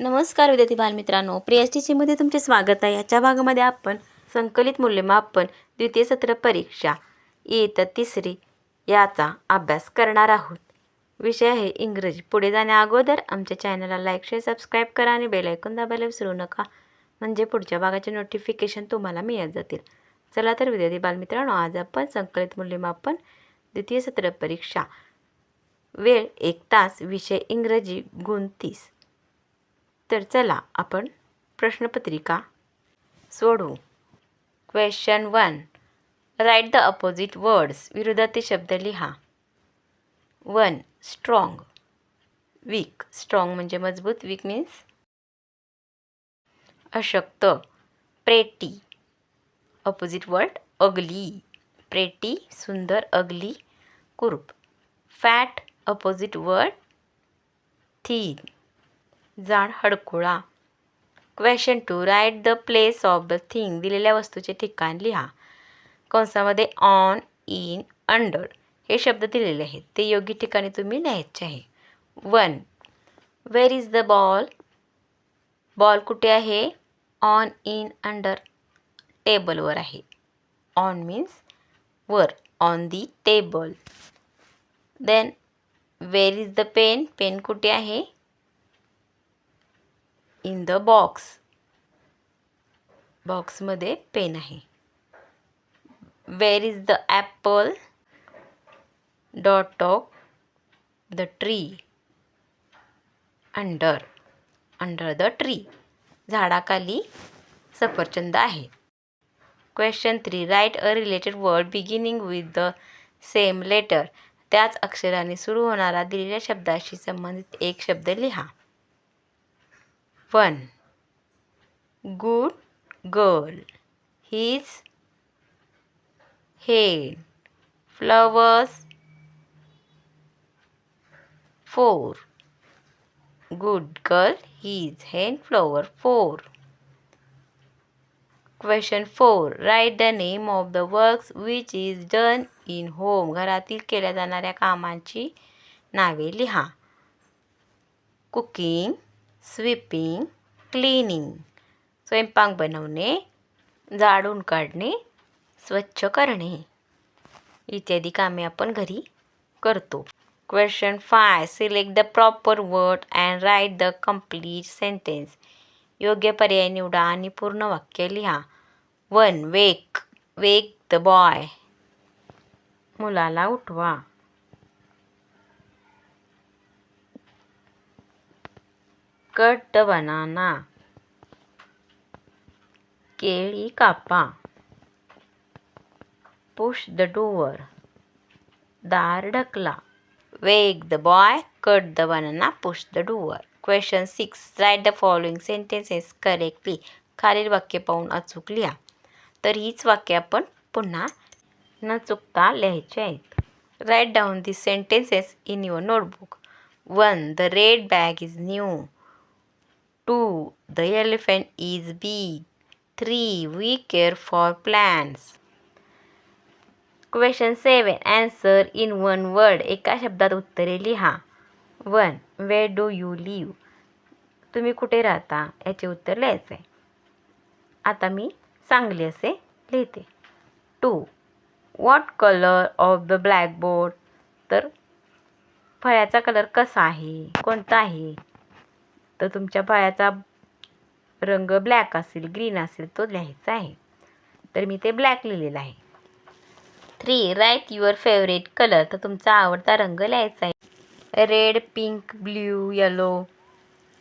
नमस्कार विद्यार्थी बालमित्रांनो. प्रियस्टीचीमध्ये तुमचे स्वागत आहे. याच्या भागामध्ये आपण संकलित मूल्यमापन द्वितीय सत्र परीक्षा इयत्ता तिसरी याचा अभ्यास करणार आहोत. विषय आहे इंग्रजी. पुढे जाण्याअगोदर आमच्या चॅनलला लाईक शेअर सबस्क्राईब करा आणि बेल दाबायला विसरू नका. म्हणजे पुढच्या भागाचे नोटिफिकेशन तुम्हाला मिळत जातील. चला तर विद्यार्थी बालमित्रांनो आज आपण संकलित मूल्यमापन द्वितीय सत्र परीक्षा. वेळ एक तास विषय इंग्रजी गुण तीस. तर चला आपण प्रश्नपत्रिका सोडवू question one write the opposite words विरोधातील शब्द लिहा. वन स्ट्रॉंग वीक स्ट्रॉंग म्हणजे मजबूत. वीक मीन्स अशक्त. Pretty opposite word ugly pretty सुंदर. अगली कुरूप. फॅट अपोजिट वर्ड थीन जाड हडकुळा. Question two write the place of the thing दिलेल्या वस्तूचे ठिकाण लिहा. कंसामध्ये ऑन इन अंडर हे शब्द दिलेले आहेत. ते योग्य ठिकाणी तुम्ही लिहायचे आहे. One where is the ball ball कुठे आहे? ऑन इन अंडर टेबलवर आहे. ऑन मीन्स वर on the table then where is the pen pen कुठे आहे? In the box. बॉक्समध्ये पेन आहे. Where is the apple dot of the tree under under the tree झाडाखाली सफरचंद आहे. Question three write a related word beginning with the same letter त्याच अक्षराने सुरू होणारा दिलेल्या शब्दाशी संबंधित एक शब्द लिहा. One good girl. His head flowers four good girl his head flower four question four write the name of the works which is done in home घरातील केल्या जाणाऱ्या कामांची नावे लिहा. कुकिंग स्वीपिंग क्लिनिंग स्वयंपाक बनवणे जाळून काढणे स्वच्छ करणे. इत्यादी कामे आपण घरी करतो. Question five select the proper word and write the complete sentence योग्य पर्याय निवडा आणि पूर्ण वाक्य लिहा. One wake wake the boy मुलाला उठवा. Cut the banana. केळी कापा। पुश द डोअर दार ढकला. Wake the boy cut the banana push the door question six write the following sentences correctly खालील वाक्य पाहून अचूक लिहा. तर हीच वाक्य आपण पुन्हा न चुकता लिहायचे आहेत. Write down the sentences in your notebook one the red bag is new two the elephant is big three we care for plans. Question seven answer in one word one शब्दात उत्तरे लिहा. One way do you leave? तुम्ही कुठे राहता? याचे उत्तर लिहायचे. आहे आता मी सांगली असे लिहिते. Two what colour of the blackboard तर फळ्याचा कलर कसा आहे? कोणता आहे? तर तुमच्या पायाचा रंग ब्लॅक असेल ग्रीन असेल तो लिहायचा आहे. तर मी ते ब्लॅक लिहिलेलं आहे. Three write your favourite colour तर तुमचा आवडता रंग लिहायचा आहे. Red pink blue yellow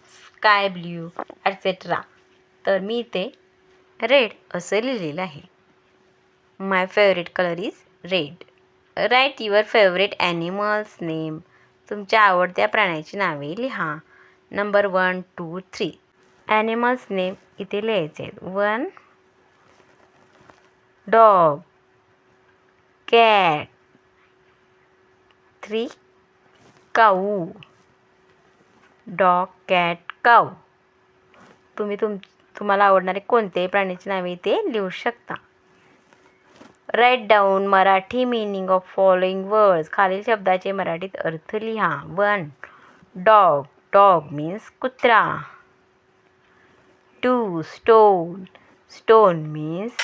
sky blue etcetera तर मी ते रेड असं लिहिलेलं आहे. My favourite colour is red write your favourite animals name तुमच्या आवडत्या प्राण्याची नावे लिहा. Number one two three animals name इथे लिहायचे आहेत. One dog cat three cow dog cat cow तुम्ही तुम तुम्हाला आवडणारे कोणतेही प्राण्याची नावे इथे लिहू शकता. Write down Marathi meaning of following words खालील शब्दाचे मराठीत अर्थ लिहा. वन डॉग डॉग मीन्स कुत्रा टू स्टोन स्टोन मीन्स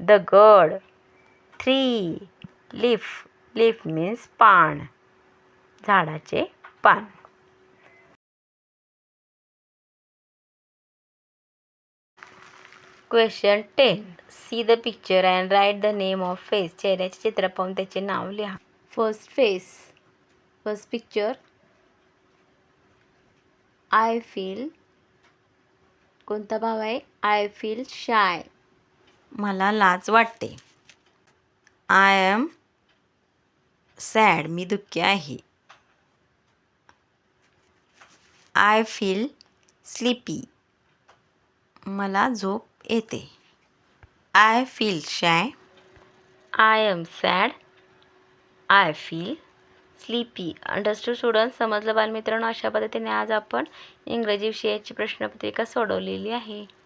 दगड थ्री लीफ लिफ मीन्स पान. झाडाचे पान. Question ten see the picture and write the name of face चेहऱ्याचे चित्र पाहून त्याचे नाव लिहा. First face first picture I feel कोणता भाव आहे? आय फील शाय मला लाज वाटते. आय एम सॅड मी दुःखी आहे. आय फील स्लीपी मला झोप येते. I feel shy I am sad I feel sleepy. Understood student समजलं बालमित्रांनो? अशा पद्धतीने आज आपण इंग्रजी विषयाची प्रश्नपत्रिका सोडवलेली आहे.